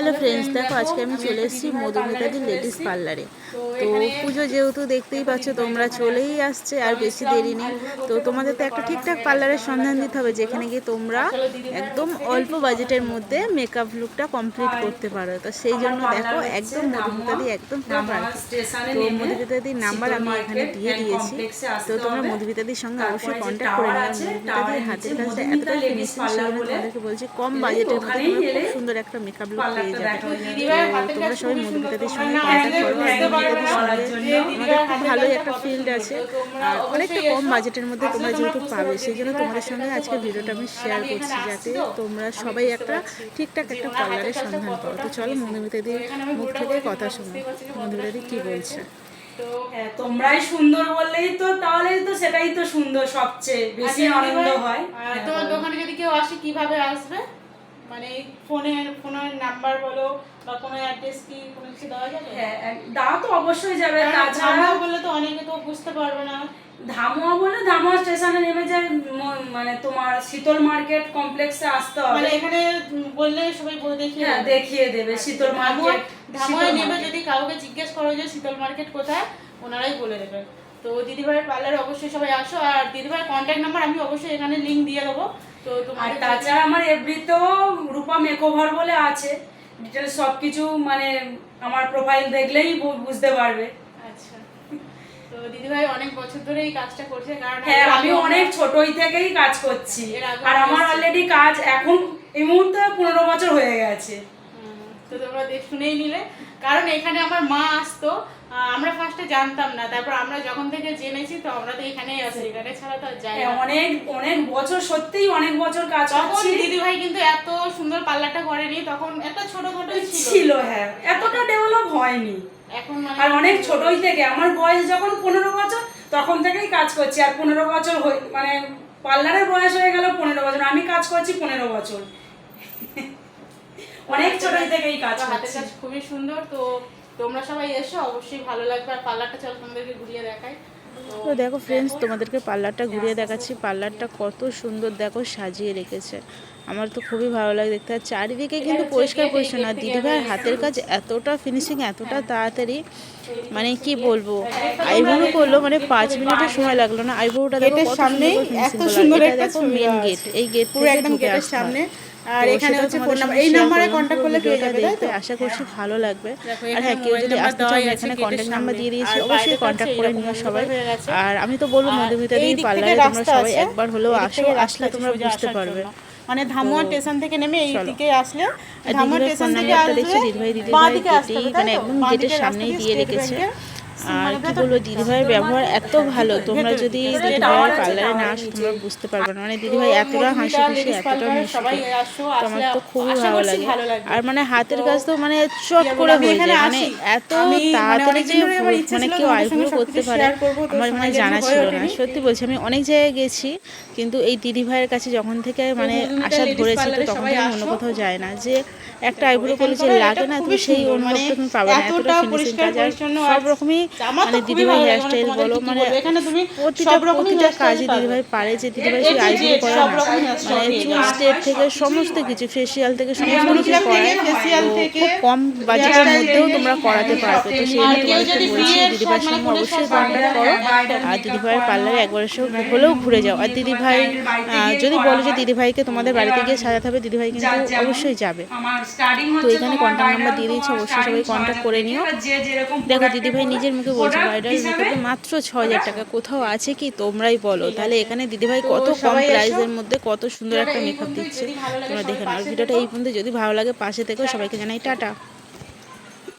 Hello friends দেখো আজকে আমি চলে এসেছি মধুমিতাদি লেডিস পার্লারে তো পুজো যেহেতু দেখতেই পাচ্ছ তোমরা চলেই আসছে আর বেশি দেরি নেই। তো তোমাদের তো একটা ঠিকঠাক পার্লারের সন্ধান দিতে হবে যেখানে গিয়ে তোমরা একদম অল্প বাজেটের মধ্যে মেকআপ লুকটা কমপ্লিট করতে পারো। তো সেই জন্য দেখো একদম মধুমিতাদি একদম তো মধুমিতাদির নাম্বার আমি এখানে দিয়ে দিয়েছি। তো তোমরা মধুমিতাদির সঙ্গে অবশ্যই কন্ট্যাক্ট করে নিও। মধুমিতাদির হাতের কাজটা এতটা ফিনিশিং সেই জন্য তোমাদেরকে বলছি কম বাজেটের মধ্যে খুব সুন্দর একটা মেকআপ লুক পেয়ে যাবে তোমরা সবাই মধুমিতাদির সঙ্গে কন্ট্যাক্ট করো আর মধুমিতাদির সঙ্গে আমাদের খুব ভালোই একটা ফিল্ড আছে। আর অনেকটা কম বাজেটের মধ্যে তোমরা যেহেতু পাবে সেই জন্য তোমাদের সঙ্গে আজকে ভিডিওটা আমি শেয়ার করছি যাতে তোমরা সবাই একটা ঠিকঠাক একটা পার্লারের সন্ধান পাও তো চলো মধুমিতাদির মুখ থেকে কথা শোনো। মধুমিতাদি কি বলছে? হ্যাঁ, তোমরাই সুন্দর বললেই তো তাহলে তো সেটাই তো সুন্দর সবচেয়ে বেশি আনন্দ হয়। হ্যাঁ, তোমার দোকানে যদি কেউ আসে কীভাবে আসবে? মানে ফোনের ফোনের নাম্বার বলো বা কোনো অ্যাড্রেস কি কোনো কিছু দেওয়া যাবে? হ্যাঁ তো অবশ্যই যাবে। তাছাড়া বললে তো অনেকে তো বুঝতে পারবে না। ধামুয়া বলে ধামুয়া স্টেশনে নেমে যায় মানে তোমার শীতল মার্কেট কমপ্লেক্সে আসতে হবে। মানে এখানে বললে সবাই বলে দেখিয়ে হ্যাঁ। দেখিয়ে দেবে শীতল মার্কেট শীতল নেবে যদি কাউকে জিজ্ঞেস করো যে শীতল মার্কেট কোথায় ওনারাই বলে দেবে। তো দিদিভাইয়ের পার্লারে অবশ্যই সবাই আসো আর দিদিভাইয়ের কন্ট্যাক্ট নাম্বার আমি অবশ্যই এখানে লিংক দিয়ে দেবো। তো আর তাছাড়া আমার এভরিতেও রূপা মেকওভার বলে আছে। ডিটেলস সব কিছু মানে আমার প্রোফাইল দেখলেই বুঝতে পারবে। আচ্ছা। তো দিদিভাই অনেক বছর ধরে এই কাজটা করছে কারণ হ্যাঁ আমি অনেক ছোটই থেকেই কাজ করছি। আর আমার অলরেডি কাজ এখন এই মুহূর্তে পনেরো বছর হয়ে গেছে। তো তোমরা দেখ শুনেই নিলে। কারণ এখানে আমার মা আসতো আমরা ফার্স্টে জানতাম না। তারপর আমরা যখন থেকে জেনেছি তো আমরা তো এখানেই আছি। এখানে ছাড়া তো যাই হ্যাঁ, অনেক অনেক বছর সত্যিই অনেক বছর কাজ তখন করছি দিদিভাই কিন্তু এত সুন্দর পার্লারটা করেনি তখন একটা ছোটখাটো ছিল। হ্যাঁ। এতটা ডেভেলপ হয়নি। এখন মানে আর অনেক ছোটই থেকে। আমার বয়স যখন পনেরো বছর তখন থেকেই কাজ করছি। আর পনেরো বছর মানে পার্লারের বয়স হয়ে গেল পনেরো বছর। আমি কাজ করছি পনেরো বছর। অনেক ছোট থেকে এই কাজ হাতের কাজ খুবই সুন্দর তো তোমরা সবাই এসো অবশ্যই ভালো লাগবে। আর পার্লারটা চল তোমাদেরকে ঘুরিয়ে দেখাই। তো দেখো ফ্রেন্ডস তোমাদেরকে পার্লারটা ঘুরিয়ে দেখাচ্ছি। পার্লারটা কত সুন্দর দেখো সাজিয়ে রেখেছে। আমার তো খুবই ভালো লাগে দেখতে। আর চারিদিকে কিন্তু পরিষ্কার পরিচ্ছন্ন। আর দিদিভাইয়ের হাতের কাজ এতটা ফিনিশিং এতটা তাড়াতাড়ি মানে কি বলব? আইব্রো করল মানে পাঁচ মিনিটের সময় লাগল না। আইব্রোটা দেখো সুন্দর এত সুন্দর একটা মেন গেট এই গেট পুরো একদম গেটের সামনে। আর এখানে হচ্ছে ফোন নাম্বার এই নাম্বারে কন্ট্যাক্ট করলে পেয়ে যাবে তাই তো? আশা করছি ভালো লাগবে। আর হ্যাঁ কেউ যদি আসতে আমি এখানে কন্ট্যাক্ট নাম্বার দিয়ে দিয়েছি অবশ্যই কন্ট্যাক্ট করে নিও সবাই। আর আমি তো বলব থেকে পার্লারে তোমরা সবাই একবার হলেও আসো আসলে তোমরা বুঝতে পারবে। মানে ধামুয়া স্টেশন থেকে নেমে এই দিকে আসলে ধামুয়া স্টেশন থেকে আসলে বাঁ দিকে আসতে মানে একদম গেটের সামনেই দিয়ে রেখেছে। আর কি বলব দিদিভাইয়ের ব্যবহার এত ভালো। তোমরা যদি দিদিভাইয়ের পার্লারে না আসো তোমরা বুঝতে পারবে না। মানে দিদিভাই এতটা হাসি খুশি এতটা মিষ্টি আমার তো খুবই ভালো লাগে। আর মানে হাতের কাজ তো মানে চট করে হয়ে যায়। মানে এত মানে তাড়াতাড়ি যে মানে কেউ আইব্রো করতে পারে। আমার মানে জানা ছিল না। সত্যি বলছি আমি অনেক জায়গায় গেছি কিন্তু এই দিদিভাইয়ের কাছে যখন থেকে মানে আশা ধরেছি তো তখন থেকে অন্য কোথাও যায় না। যে একটা আইব্রো করলে যে লাগে না তুমি সেই সুন্দর, মানে অনুভবটা তুমি পাবে না এতটা এতটা ফিনিশিং পরিষ্কার কাজ আর সব রকমই মানে দিদিভাই হেয়ার মানে স্টাইল বলো মানে প্রতিটা প্রতিটা কাজই দিদিভাই পারে যে দিদিভাই A আইব্রো করে না। মানে চুল স্টেপ থেকে সমস্ত কিছু ফেসিয়াল থেকে সমস্ত কিছু করায় খুব কম বাজেটের মধ্যেও তোমরা করাতে পারবে তো সেই তোমাদেরকে বলছি দিদিভাইয়ের মানে সঙ্গে অবশ্যই কন্ট্যাক্ট করো আর দিদিভাইয়ের পার্লারে একবার এসে হলেও ঘুরে যাও। আর দিদিভাই যদি বলো যে দিদিভাইকে তোমাদের বাড়িতে গিয়ে সাজাতে হবে দিদিভাই কিন্তু অবশ্যই যাবে। তো এখানে কন্ট্যাক্ট নাম্বার দিয়ে দিয়েছি অবশ্যই সবাই কন্ট্যাক্ট করে নিও। দেখো দিদিভাই নিজের মুখে বলছে ব্রাইডাল মেকআপে মাত্র ছ হাজার টাকা কোথাও আছে কি? তোমরাই বলো। তাহলে এখানে দিদিভাই কত কম। প্রাইসের মধ্যে কত সুন্দর একটা মেকআপ দিচ্ছে। তোমরা দেখে নাও। ভিডিওটা এই পর্যন্ত যদি ভালো লাগে পাশে থেকেও সবাইকে জানাই টাটা।